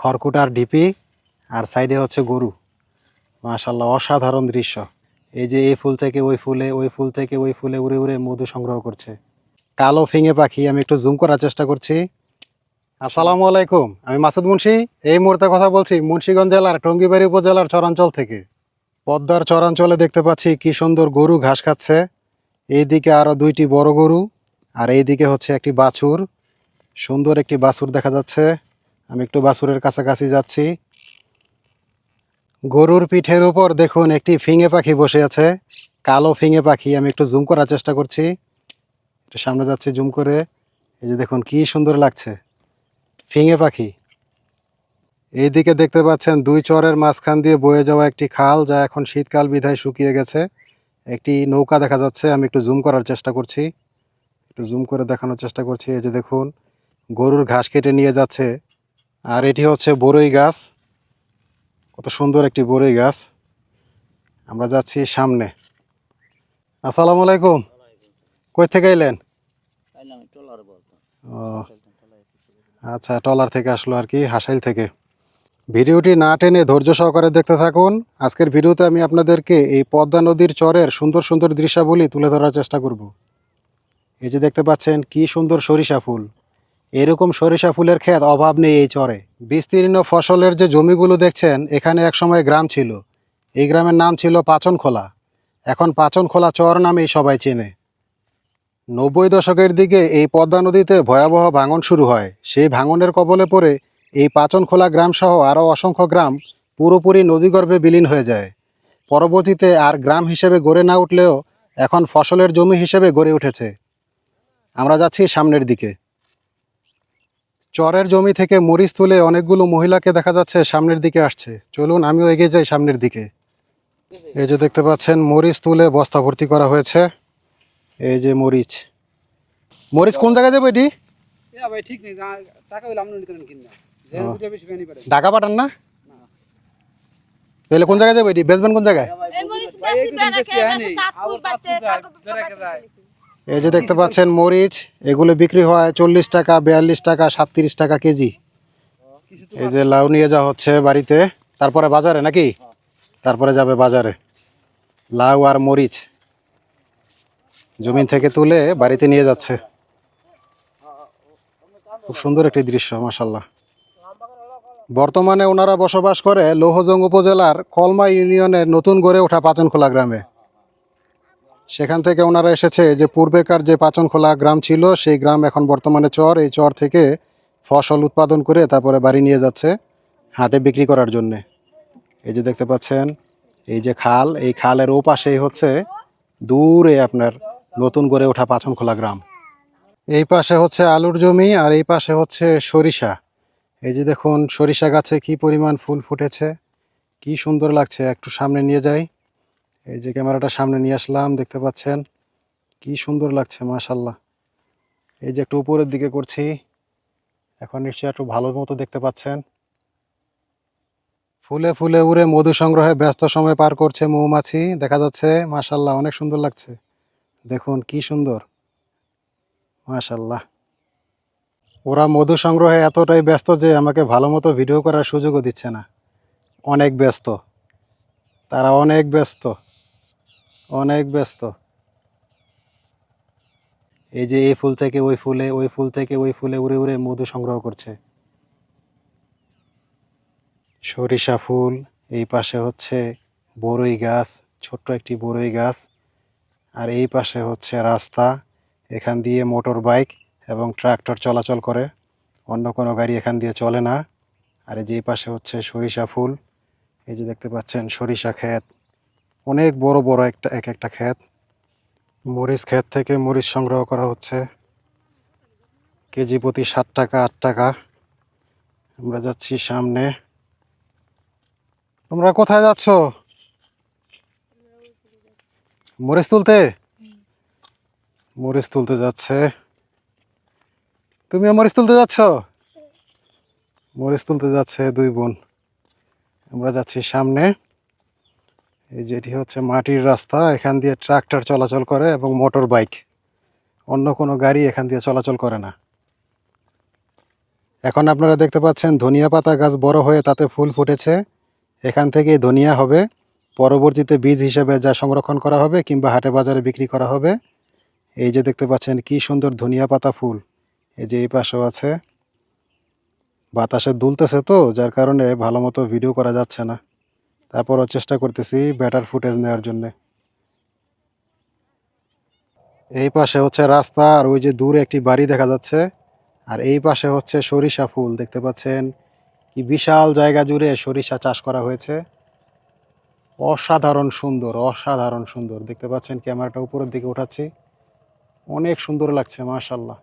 খড়কুটার DP, আর সাইডে হচ্ছে গরু। মাশাল্লাহ অসাধারণ দৃশ্য। এই যে এই ফুল থেকে ওই ফুলে, ওই ফুল থেকে ওই ফুলে উড়ে উড়ে মধু সংগ্রহ করছে। কালো ফিঙে পাখি, আমি একটু জুম করার চেষ্টা করছি। আসসালামু আলাইকুম, আমি মাসুদ মুন্সি। এই মুহূর্তে কথা বলছি মুন্সিগঞ্জ জেলার টঙ্গিবাড়ি উপজেলার চরাঞ্চল থেকে। পদ্মার চরাঞ্চলে দেখতে পাচ্ছি কি সুন্দর গরু ঘাস খাচ্ছে। এইদিকে আরও দুইটি বড় গরু, আর এইদিকে হচ্ছে একটি বাছুর। সুন্দর একটি বাছুর দেখা যাচ্ছে। আমি একটু বাছুরের কাছাকাছি যাচ্ছি। গরুর পিঠের উপর দেখুন, একটি ফিঙে পাখি বসে আছে। কালো ফিঙে পাখি, আমি একটু জুম করার চেষ্টা করছি। একটু সামনে যাচ্ছি জুম করে। এই যে দেখুন, কি সুন্দর লাগছে। ফিঙে পাখি। এইদিকে দেখতে পাচ্ছেন, দুই চরের মাঝখান দিয়ে বয়ে যাওয়া একটি খাল, যা এখন শীতকাল বিধায় শুকিয়ে গেছে। একটি নৌকা দেখা যাচ্ছে, আমি একটু জুম করার চেষ্টা করছি। একটু জুম করে দেখানোর চেষ্টা করছি। এই যে দেখুন, গরুর ঘাস কেটে নিয়ে যাচ্ছে। আর এটি হচ্ছে বরই গাছ। কত সুন্দর একটি বরই গাছ। আমরা যাচ্ছি সামনে। আসসালামু আলাইকুম। কই থেকে এলেন? ও আচ্ছা টলার থেকে আসলো আর কি হাসাইল থেকে। ভিডিওটি না টেনে ধৈর্য সহকারে দেখতে থাকুন। আজকের ভিডিওতে আমি আপনাদেরকে এই পদ্মা নদীর চরের সুন্দর সুন্দর দৃশ্যাবলী তুলে ধরার চেষ্টা করব। এই যে দেখতে পাচ্ছেন কি সুন্দর সরিষা ফুল। এরকম সরিষা ফুলের ক্ষেত অভাব নেই এই চরে। বিস্তীর্ণ ফসলের যে জমিগুলো দেখছেন, এখানে একসময় গ্রাম ছিল। এই গ্রামের নাম ছিল পাচনখোলা। এখন পাচনখোলা চর নামেই সবাই চেনে। নব্বই দশকের দিকে এই পদ্মা নদীতে ভয়াবহ ভাঙন শুরু হয়। সেই ভাঙনের কবলে পড়ে এই পাচনখোলা গ্রামসহ আরও অসংখ্য গ্রাম পুরোপুরি নদীগর্ভে বিলীন হয়ে যায়। পরবর্তীতে আর গ্রাম হিসেবে গড়ে না উঠলেও এখন ফসলের জমি হিসেবে গড়ে উঠেছে। আমরা যাচ্ছি সামনের দিকে। চরের জমি থেকে মরিচ তুলে অনেকগুলো মহিলাকে দেখা যাচ্ছে সামনের দিকে আসছে। চলুন আমিও এগিয়ে যাই সামনের দিকে। এই যে দেখতে পাচ্ছেন মরিচ তুলে বস্তা ভর্তি করা হয়েছে। এই যে মরিচ। মরিচ কোন জায়গায় যাব এটি? ঢাকা পাঠান না? তাহলে কোন জায়গায় যাব এটি? বেচবেন কোন জায়গায়? এই যে দেখতে পাচ্ছেন মরিচ এগুলো বিক্রি হয় চল্লিশ টাকা বিয়াল্লিশ টাকা সাতত্রিশ টাকা কেজি। এই যে লাউ নিয়ে যাওয়া হচ্ছে বাড়িতে। তারপরে বাজারে নাকি? তারপরে যাবে বাজারে। লাউ আর মরিচ জমিন থেকে তুলে বাড়িতে নিয়ে যাচ্ছে। খুব সুন্দর একটি দৃশ্য মাসাল্লাহ বর্তমানে ওনারা বসবাস করে লৌহজং উপজেলার কলমা ইউনিয়নের নতুন গড়ে ওঠা পাচনখোলা গ্রামে। সেখান থেকে ওনারা এসেছে যে পূর্বেকার যে পাচনখোলা গ্রাম ছিল, সেই গ্রাম এখন বর্তমানে চর। এই চর থেকে ফসল উৎপাদন করে তারপরে বাড়ি নিয়ে যাচ্ছে হাটে বিক্রি করার জন্যে। এই যে দেখতে পাচ্ছেন, এই যে খাল, এই খালের ও পাশেই হচ্ছে দূরে আপনার নতুন গড়ে ওঠা পাচনখোলা গ্রাম। এই পাশে হচ্ছে আলুর জমি আর এই পাশে হচ্ছে সরিষা। এই যে দেখুন, সরিষা গাছে কি পরিমাণ ফুল ফুটেছে, কি সুন্দর লাগছে। একটু সামনে নিয়ে যাই। এই যে ক্যামেরাটা সামনে নিয়ে আসলাম, দেখতে পাচ্ছেন? কি সুন্দর লাগছে মাশাল্লাহ এই যে একটু উপরের দিকে করছি, এখন নিশ্চয়ই একটু ভালো মতো দেখতে পাচ্ছেন। ফুলে ফুলে উড়ে মধু সংগ্রহে ব্যস্ত সময় পার করছে মৌমাছি, দেখা যাচ্ছে মাশাল্লাহ অনেক সুন্দর লাগছে। দেখুন, কি সুন্দর। মাশাল্লাহ ওরা মধু সংগ্রহে এতটাই ব্যস্ত যে আমাকে ভালো মতো ভিডিও করার সুযোগও দিচ্ছে না। অনেক ব্যস্ত। তারা অনেক ব্যস্ত। অনেক ব্যস্ত। এই যে এই ফুল থেকে ওই ফুলে, ওই ফুল থেকে ওই ফুলে উড়ে উড়ে মধু সংগ্রহ করছে। সরিষা ফুল, এই পাশে হচ্ছে বড়ই গাছ, ছোট্ট একটি বড়ই গাছ। আর এই পাশে হচ্ছে রাস্তা, এখান দিয়ে মোটর বাইক এবং ট্রাক্টর চলাচল করে। অন্য কোনো গাড়ি এখান দিয়ে চলে না। আর এই যে এই পাশে হচ্ছে সরিষা ফুল, এই যে দেখতে পাচ্ছেন সরিষা ক্ষেত। অনেক বড় বড় একটা, এক একটা ক্ষেত। মরিচ ক্ষেত থেকে মরিচ সংগ্রহ করা হচ্ছে। কেজি প্রতি ষাট টাকা, আট টাকা। আমরা যাচ্ছি সামনে। তোমরা কোথায় যাচ্ছ? মরিচ তুলতে? মরিচ তুলতে যাচ্ছে। তুমিও মরিচ তুলতে যাচ্ছ? মরিচ তুলতে যাচ্ছে দুই বোন। আমরা যাচ্ছি সামনে। এই যেটি হচ্ছে মাটির রাস্তা, এখান দিয়ে ট্রাক্টর চলাচল করে এবং মোটর বাইক। অন্য কোনো গাড়ি এখান দিয়ে চলাচল করে না। এখন আপনারা দেখতে পাচ্ছেন ধনিয়া পাতা গাছ বড় হয়ে তাতে ফুল ফুটেছে। এখান থেকেই ধনিয়া হবে। পরবর্তীতে বীজ হিসেবে যা সংরক্ষণ করা হবে কিংবা হাটে বাজারে বিক্রি করা হবে। এই যে দেখতে পাচ্ছেন কি সুন্দর ধনিয়া পাতা ফুল। এই যে এই পাশেও আছে। বাতাসে দুলতেছে তো, যার কারণে ভালো মতো ভিডিও করা যাচ্ছে না। তারপরও চেষ্টা করতেছি বেটার ফুটেজ নেওয়ার জন্য। এই পাশে হচ্ছে রাস্তা, আর ওই যে দূরে একটি বাড়ি দেখা যাচ্ছে, আর এই পাশে হচ্ছে সরিষা ফুল, দেখতে পাচ্ছেন কি বিশাল জায়গা জুড়ে সরিষা চাষ করা হয়েছে। অসাধারণ সুন্দর অসাধারণ সুন্দর, দেখতে পাচ্ছেন ক্যামেরাটা উপরের দিকে উঠাচ্ছি। অনেক সুন্দর লাগছে মাশাল্লাহ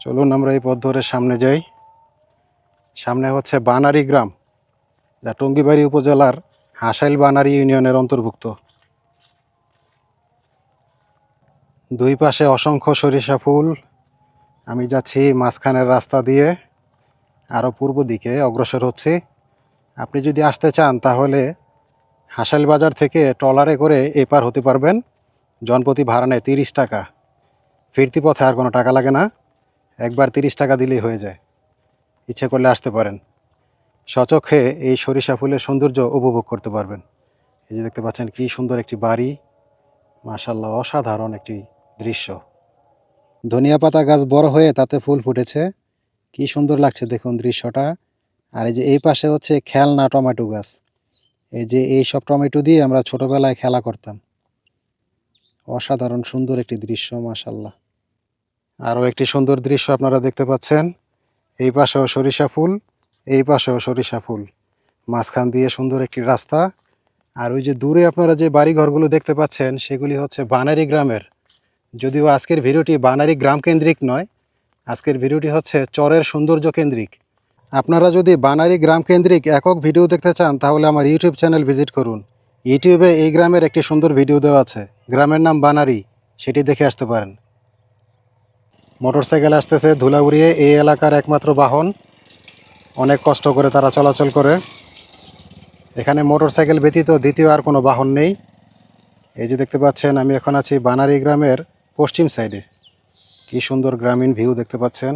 চলুন আমরা এই পথ ধরে সামনে যাই। সামনে হচ্ছে বানারি গ্রাম, যা টঙ্গিবাড়ি উপজেলার হাসাইল বানারি ইউনিয়নের অন্তর্ভুক্ত। দুই পাশে অসংখ্য সরিষা ফুল, আমি যাচ্ছি মাঝখানের রাস্তা দিয়ে আরও পূর্ব দিকে অগ্রসর হচ্ছি। আপনি যদি আসতে চান, তাহলে হাসাইল বাজার থেকে ট্রলারে করে এপার হতে পারবেন। জনপ্রতি ভাড়া নেয় তিরিশ টাকা। ফিরতি পথে আর কোনো টাকা লাগে না। একবার তিরিশ টাকা দিলেই হয়ে যায়। ইচ্ছে করলে আসতে পারেন। সচক্ষে এই সরিষা ফুলের সৌন্দর্য উপভোগ করতে পারবেন। এই যে দেখতে পাচ্ছেন কি সুন্দর একটি বাড়ি মাশাল্লাহ অসাধারণ একটি দৃশ্য। ধনিয়া পাতা গাছ বড় হয়ে তাতে ফুল ফুটেছে। কি সুন্দর লাগছে দেখুন দৃশ্যটা। আর এই যে এই পাশে হচ্ছে খেলনা টমেটো গাছ। এই যে এই সব টমেটো দিয়ে আমরা ছোটবেলায় খেলা করতাম। অসাধারণ সুন্দর একটি দৃশ্য মাশাল্লাহ আরও একটি সুন্দর দৃশ্য আপনারা দেখতে পাচ্ছেন। এই পাশেও সরিষা ফুল, এই পাশেও সরিষা ফুল। মাঝখান দিয়ে সুন্দর একটি রাস্তা। আর ওই যে দূরে আপনারা যে বাড়িঘরগুলো দেখতে পাচ্ছেন, সেগুলি হচ্ছে বানারি গ্রামের। যদিও আজকের ভিডিওটি বানারি গ্রাম কেন্দ্রিক নয়, আজকের ভিডিওটি হচ্ছে চরের সৌন্দর্য কেন্দ্রিক। আপনারা যদি বানারি গ্রাম কেন্দ্রিক একক ভিডিও দেখতে চান, তাহলে আমার ইউটিউব চ্যানেল ভিজিট করুন। ইউটিউবে এই গ্রামের একটি সুন্দর ভিডিও দেওয়া আছে। গ্রামের নাম বানারি, সেটি দেখে আসতে পারেন। মোটরসাইকেল আসতেছে ধুলা উড়িয়ে এই এলাকার একমাত্র বাহন। অনেক কষ্ট করে তারা চলাচল করে। এখানে মোটরসাইকেল ব্যতীত দ্বিতীয় আর কোনো বাহন নেই। এই যে দেখতে পাচ্ছেন, আমি এখন আছি বানারি গ্রামের পশ্চিম সাইডে। কি সুন্দর গ্রামীণ ভিউ দেখতে পাচ্ছেন।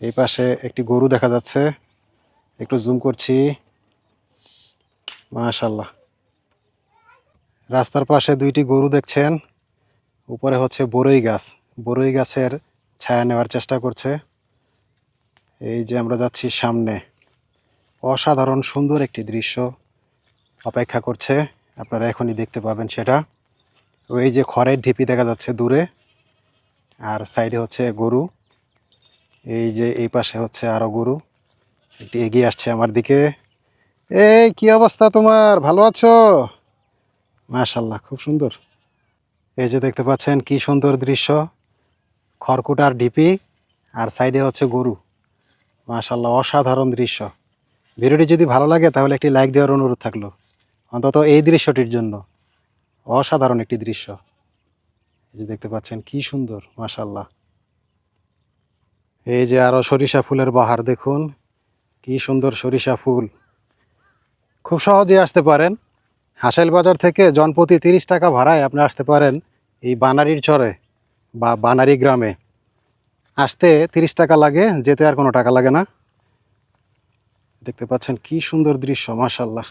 এই পাশে একটি গরু দেখা যাচ্ছে। একটু জুম করছি। মাশাল্লাহ রাস্তার পাশে দুইটি গরু দেখছেন। উপরে হচ্ছে বরই গাছ। বরই গাছের ছায়া নেওয়ার চেষ্টা করছে। এই যে আমরা যাচ্ছি সামনে। অসাধারণ, সুন্দর একটি দৃশ্য অপেক্ষা করছে। আপনারা এখনই দেখতে পাবেন সেটা। ওই যে খড়ের ঢিপি দেখা যাচ্ছে দূরে। আর সাইডে হচ্ছে গরু। এই যে এই পাশে হচ্ছে আরও গরু। একটি এগিয়ে আসছে আমার দিকে। এই, কি অবস্থা তোমার? ভালো আছো? মাশাল্লাহ খুব সুন্দর। এই যে দেখতে পাচ্ছেন কি সুন্দর দৃশ্য। খড়কুটার ঢিপি আর সাইডে হচ্ছে গরু। মাশাল্লাহ অসাধারণ দৃশ্য। ভিডিওটি যদি ভালো লাগে তাহলে একটি লাইক দেওয়ার অনুরোধ থাকল। অন্তত এই দৃশ্যটির জন্য। অসাধারণ একটি দৃশ্য। এই যে দেখতে পাচ্ছেন কি সুন্দর মাশাল্লাহ এই যে আরও সরিষা ফুলের বাহার দেখুন, কি সুন্দর সরিষা ফুল। খুব সহজেই আসতে পারেন। হাসাইল বাজার থেকে জনপ্রতি তিরিশ টাকা ভাড়ায় আপনি আসতে পারেন এই বানারির চরে। বা বানারি গ্রামে। আসতে তিরিশ টাকা লাগে, যেতে আর কোনো টাকা লাগে না। দেখতে পাচ্ছেন কি সুন্দর দৃশ্য মাশাল্লাহ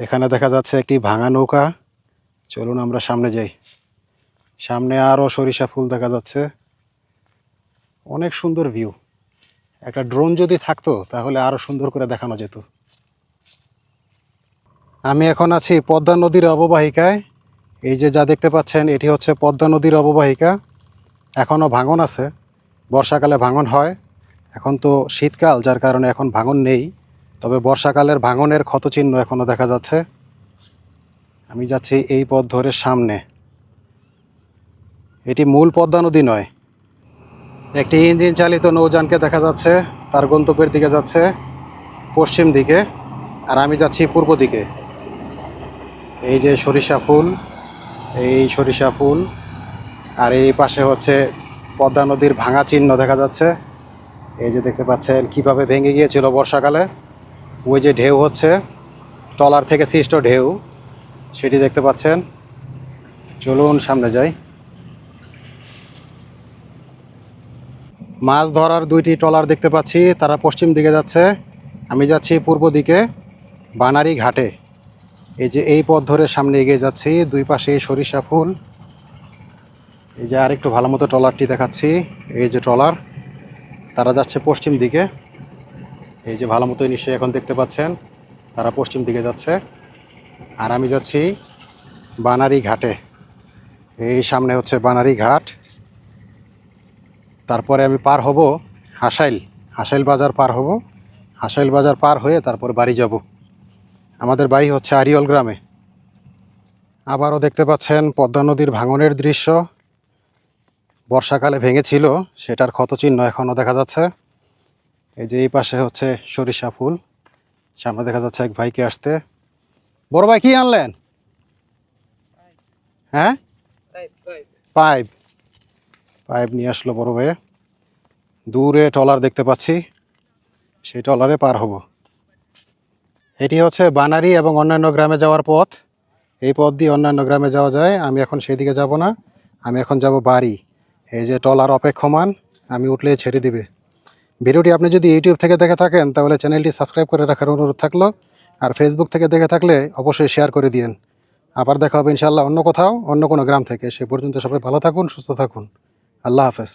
এখানে দেখা যাচ্ছে একটি ভাঙা নৌকা। চলুন আমরা সামনে যাই। সামনে আরও সরিষা ফুল দেখা যাচ্ছে। অনেক সুন্দর ভিউ। একটা ড্রোন যদি থাকতো, তাহলে আরও সুন্দর করে দেখানো যেত। আমি এখন আছি পদ্মা নদীর অববাহিকায়। এই যে যা দেখতে পাচ্ছেন, এটি হচ্ছে পদ্মা নদীর অববাহিকা। এখনও ভাঙন আছে, বর্ষাকালে ভাঙন হয়। এখন তো শীতকাল, যার কারণে এখন ভাঙন নেই। তবে বর্ষাকালের ভাঙনের ক্ষতচিহ্ন এখনও দেখা যাচ্ছে। আমি যাচ্ছি এই পথ ধরে সামনে। এটি মূল পদ্মা নদী নয়। একটি ইঞ্জিন চালিত নৌযানকে দেখা যাচ্ছে, তার গন্তব্যের দিকে যাচ্ছে, পশ্চিম দিকে। আর আমি যাচ্ছি পূর্ব দিকে। এই যে সরিষা ফুল এই সরিষা ফুল। আর এই পাশে হচ্ছে পদ্মা নদীর ভাঙা চিহ্ন দেখা যাচ্ছে। এই যে দেখতে পাচ্ছেন কীভাবে ভেঙে গিয়েছিল বর্ষাকালে। ওই যে ঢেউ হচ্ছে টলার থেকে সৃষ্ট ঢেউ, সেটি দেখতে পাচ্ছেন। চলুন সামনে যাই। মাছ ধরার দুইটি ট্রলার দেখতে পাচ্ছি, তারা পশ্চিম দিকে যাচ্ছে। আমি যাচ্ছি পূর্ব দিকে, বানারি ঘাটে। এই যে এই পথ ধরে সামনে এগিয়ে যাচ্ছি, দুই পাশে সরিষা ফুল। এই যে আরেকটু ভালো মতো ট্রলারটি দেখাচ্ছি। এই যে ট্রলার, তারা যাচ্ছে পশ্চিম দিকে। এই যে ভালো মতো নিশ্চয়ই এখন দেখতে পাচ্ছেন, তারা পশ্চিম দিকে যাচ্ছে। আর আমি যাচ্ছি বানারি ঘাটে। এই সামনে হচ্ছে বানারি ঘাট। তারপরে আমি পার হব হাসাইল। হাসাইল বাজার পার হব। হাসাইল বাজার পার হয়ে তারপর বাড়ি যাব। আমাদের বাড়ি হচ্ছে আরিয়ল গ্রামে। আবারও দেখতে পাচ্ছেন পদ্মা নদীর ভাঙনের দৃশ্য। বর্ষাকালে ভেঙেছিল, সেটার ক্ষতচিহ্ন এখনও দেখা যাচ্ছে। এই যে এই পাশে হচ্ছে সরিষা ফুল, সামনে দেখা যাচ্ছে এক ভাইকে আসতে। বড় ভাই, কি আনলেন? হ্যাঁ? পাইপ। পাইপ নিয়ে আসলো বড় ভাইয়ে। দূরে ট্রলার দেখতে পাচ্ছি, সেই ট্রলারে পার হব। এটি হচ্ছে বানারি এবং অন্যান্য গ্রামে যাওয়ার পথ। এই পথ দিয়ে অন্যান্য গ্রামে যাওয়া যায়। আমি এখন সেদিকে যাব না। আমি এখন যাব বাড়ি। এই যে ট্রলার অপেক্ষমান, আমি উঠলে ছেড়ে দিবে। ভিডিওটি আপনি যদি ইউটিউব থেকে দেখে থাকেন, তাহলে চ্যানেলটি সাবস্ক্রাইব করে রাখার অনুরোধ থাকল। আর ফেসবুক থেকে দেখে থাকলে অবশ্যই শেয়ার করে দিন আবার দেখা হবে ইনশাল্লাহ অন্য কোথাও, অন্য কোনো গ্রাম থেকে। সে পর্যন্ত সবাই ভালো থাকুন, সুস্থ থাকুন। আল্লাহ হাফেজ।